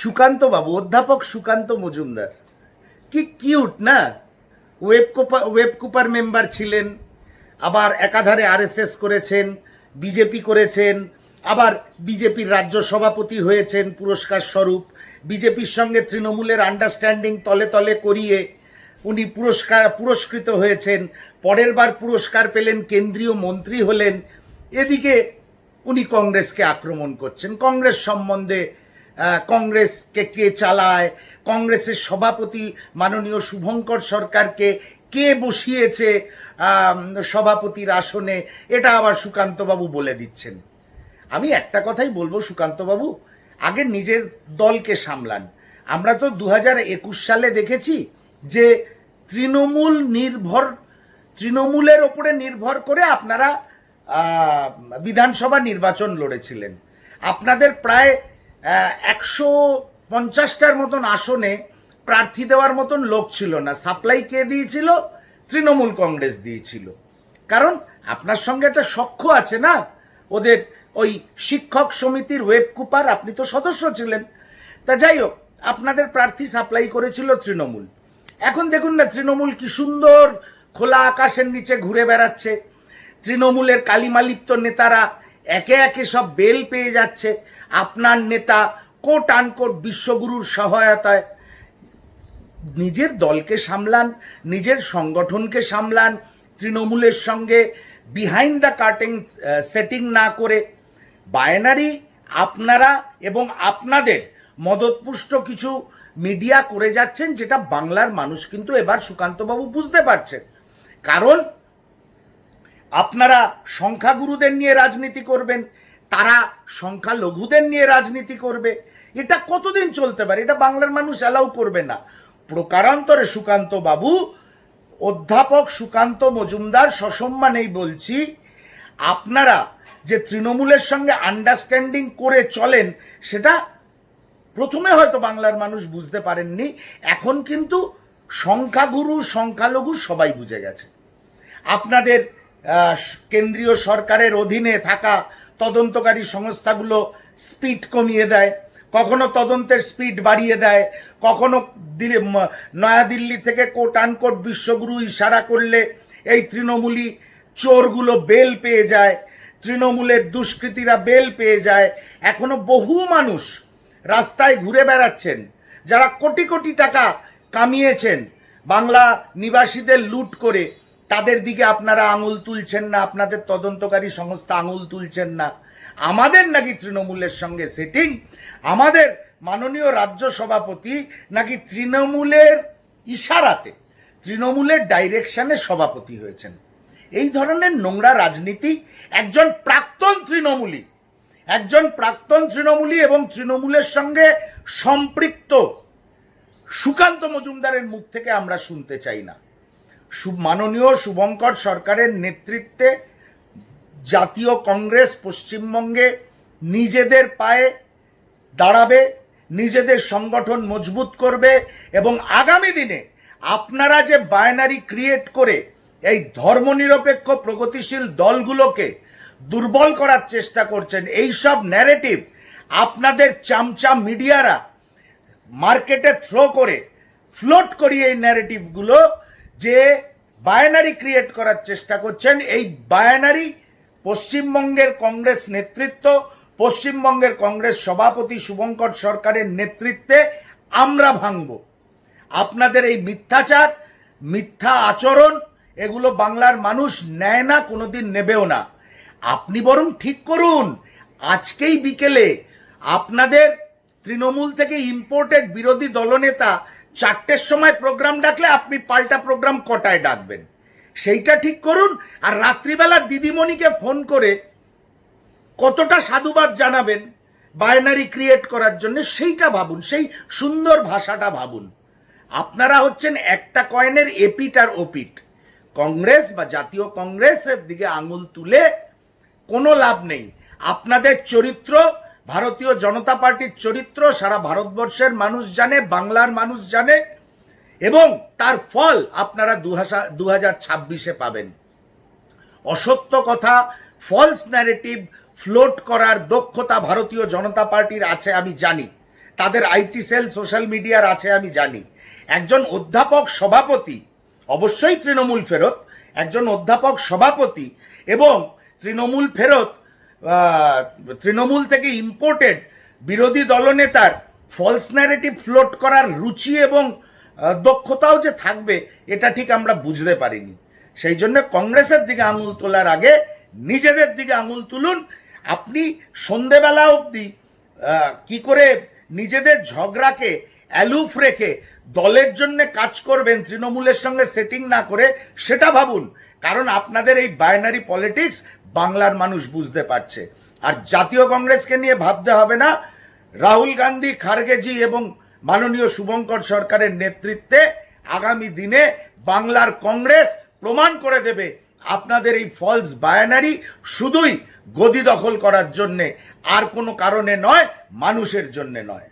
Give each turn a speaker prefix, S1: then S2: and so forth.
S1: সুকান্ত বাবু, অধ্যাপক সুকান্ত মজুমদার। কি কিউট না? Webb Cooper Webb Cooper member ছিলেন, আবার একাধারে আরএসএস করেছেন বিজেপি করেছেন, আবার বিজেপির রাজ্য সভাপতি হয়েছেন, পুরস্কার স্বরূপ। বিজেপির সঙ্গে তৃণমূলের আন্ডারস্ট্যান্ডিং তলে তলে করিয়ে উনি পুরস্কার, পুরস্কৃত হয়েছেন। পরের বার পুরস্কার পেলেন, কেন্দ্রীয় মন্ত্রী হলেন। এদিকে উনি কংগ্রেসকে আক্রমণ করছেন। কংগ্রেস সম্বন্ধে কংগ্রেসকে কে চালায়? কংগ্রেসের সভাপতি মাননীয় শুভঙ্কর সরকারকে কে বসিয়েছে সভাপতির আসনে? এটা আবার সুকান্তবাবু বলে দিচ্ছেন। আমি একটা কথাই বলব সুকান্তবাবু, আগে নিজের দলকে সামলান। আমরা তো দু একুশ সালে দেখেছি যে তৃণমূল নির্ভর, তৃণমূলের ওপরে নির্ভর করে আপনারা বিধানসভা নির্বাচন লড়েছিলেন। আপনাদের প্রায় একশো পঞ্চাশটার মতন আসনে প্রার্থী দেওয়ার মতন লোক ছিল না। সাপ্লাই কে দিয়েছিল? তৃণমূল কংগ্রেস দিয়েছিল। কারণ আপনার সঙ্গে একটা সখ্য আছে না? ওদের ওই শিক্ষক সমিতির ওয়েব কুপার, আপনি তো সদস্য ছিলেন। তা যাই হোক, আপনাদের প্রার্থী সাপ্লাই করেছিল তৃণমূল। এখন দেখুন না, তৃণমূল কি সুন্দর খোলা আকাশের নিচে ঘুরে বেড়াচ্ছে। তৃণমূলের কালিমালিপ্ত নেতারা একে একে সব বেল পেয়ে যাচ্ছে। আপনার নেতা কোট আনকোট বিশ্বগুরুর সহায়তায় নিজের দলকে সামলান, নিজের সংগঠনকে সামলান, তৃণমূলের সঙ্গে বিহাইন্ড দ্য কার্টিং সেটিং না করে বায়নারি আপনারা এবং আপনাদের মদতপুষ্ট কিছু মিডিয়া করে যাচ্ছেন যেটা বাংলার মানুষ কিন্তু এবার সুকান্তবাবু বুঝতে পারছেন। কারণ আপনারা সংখ্যাগুরুদের নিয়ে রাজনীতি করবেন তারা সংখ্যালঘুদের নিয়ে রাজনীতি করবে। এটা কতদিন চলতে পারে? এটা বাংলার মানুষ অ্যালাউ করবে না। প্রকারান্তরে সুকান্ত বাবু, অধ্যাপক সুকান্ত মজুমদার সসম্মানেই বলছি, আপনারা যে তৃণমূলের সঙ্গে আন্ডারস্ট্যান্ডিং করে চলেন, সেটা প্রথমে হয়তো বাংলার মানুষ বুঝতে পারেননি। এখন কিন্তু সংখ্যাগুরু, সংখ্যালঘু সবাই বুঝে গেছে। আপনাদের কেন্দ্রীয় সরকারের অধীনে থাকা তদন্তকারী সংস্থাগুলো স্পিড কমিয়ে দেয়, কখনো তদন্তের স্পিড বাড়িয়ে দেয়, কখনো দিল্লি- নয়াদিল্লি থেকে কোট আনকোট বিশ্বগুরু ইশারা করলে এই তৃণমূলী চোরগুলো বেল পেয়ে যায়, তৃণমূলের দুষ্কৃতীরা বেল পেয়ে যায়। এখনও বহু মানুষ রাস্তায় ঘুরে বেড়াচ্ছেন, যারা কোটি কোটি টাকা কামিয়েছেন, বাংলা নিবাসীদের লুট করে। তাদের দিকে আপনারা আঙুল তুলছেন না, আপনাদের তদন্তকারী সংস্থা আঙুল তুলছেন না। আমাদের নাকি তৃণমূলের সঙ্গে সেটিং আমাদের মাননীয় রাজ্য সভাপতি নাকি তৃণমূলের ইশারাতে, তৃণমূলের ডাইরেকশনে সভাপতি হয়েছেন। এই ধরনের নোংরা রাজনীতি একজন প্রাক্তন তৃণমূলী, একজন প্রাক্তন তৃণমূলী এবং তৃণমূলের সঙ্গে সম্পৃক্ত সুকান্ত মজুমদারের মুখ থেকে আমরা শুনতে চাই না। মাননীয় শুভঙ্কর সরকারের নেতৃত্বে জাতীয় কংগ্রেস পশ্চিমবঙ্গে নিজেদের পায়ে দাঁড়াবে, নিজেদের সংগঠন মজবুত করবে এবং আগামী দিনে আপনারা যে বায়নারি ক্রিয়েট করে এই ধর্মনিরপেক্ষ প্রগতিশীল দলগুলোকে দুর্বল করার চেষ্টা করছেন, এই সব ন্যারেটিভ আপনাদের চামচা মিডিয়ারা মার্কেটে থ্রো করে ফ্লোট করিয়ে এই ন্যারেটিভগুলো যে বায়নারি ক্রিয়েট করার চেষ্টা করছেন, এই বায়নারি পশ্চিমবঙ্গের কংগ্রেস নেতৃত্ব, পশ্চিমবঙ্গের কংগ্রেস সভাপতি শুভঙ্কর সরকারের নেতৃত্বে আমরা ভাঙব। আপনাদের এই মিথ্যাচার, মিথ্যা আচরণ, এগুলো বাংলার মানুষ নেয় না, কোনোদিন নেবেও না। আপনি বরং ঠিক করুন, আজকেই বিকেলে আপনাদের তৃণমূল থেকে ইম্পোর্টেড বিরোধী দলনেতা চারটের সময় প্রোগ্রাম ডাকলে আপনি পাল্টা প্রোগ্রাম কটায় ডাকবেন? সেইটা ঠিক করুন, আর রাত্রিবেলা দিদিমণিকে ফোন করে কতটা সাধুবাদ জানাবেন বায়নারি ক্রিয়েট করার জন্য, সেইটা ভাবুন, সেই সুন্দর ভাষাটা ভাবুন। আপনারা হচ্ছেন একটা কয়েনের এপিট আর ওপিট। কংগ্রেস বা জাতীয় কংগ্রেসের দিকে আঙুল তুলে কোনো লাভ নেই। আপনাদের চরিত্র ভারতীয় জনতা পার্টির চরিত্র সারা ভারতবর্ষের মানুষ জানে, বাংলার মানুষ জানে, এবং তার ফল আপনারা দু হাজার ছাব্বিশে পাবেন। অসত্য কথা ফলস ন্যারেটিভ ফ্লোট করার দক্ষতা ভারতীয় জনতা পার্টির আছে, আমি জানি। তাদের আইটি সেল, সোশ্যাল মিডিয়ার আছে, আমি জানি। একজন অধ্যাপক সভাপতি, অবশ্যই তৃণমূল ফেরত, একজন অধ্যাপক সভাপতি, এবং তৃণমূল ফেরত তৃণমূল থেকে ইম্পোর্টেড বিরোধী দলনেতার ফলস ন্যারেটিভ ফ্লোট করার রুচি এবং দক্ষতাও যে থাকবে, এটা ঠিক আমরা বুঝতে পারিনি। সেই জন্য কংগ্রেসের দিকে আঙুল তোলার আগে নিজেদের দিকে আঙুল তুলুন। আপনি সন্ধেবেলা অবধি কি করে নিজেদের ঝগড়াকে অ্যালুফ রেখে দলের জন্য কাজ করবেন, তৃণমূলের সঙ্গে সেটিং না করে, সেটা ভাবুন। কারণ আপনাদের এই বাইনারি পলিটিক্স বাংলার মানুষ বুঝতে পারছে। আর জাতীয় কংগ্রেসকে নিয়ে ভাবতে হবে না, রাহুল গান্ধী, খারগেজি এবং মাননীয় শুভঙ্কর সরকারের নেতৃত্বে আগামী দিনে বাংলার কংগ্রেস প্রমাণ করে দেবে আপনাদের এই ফলস বায়ানারি শুধুই গদি দখল করার জন্যে, আর কোনো কারণে নয়, মানুষের জন্যে নয়।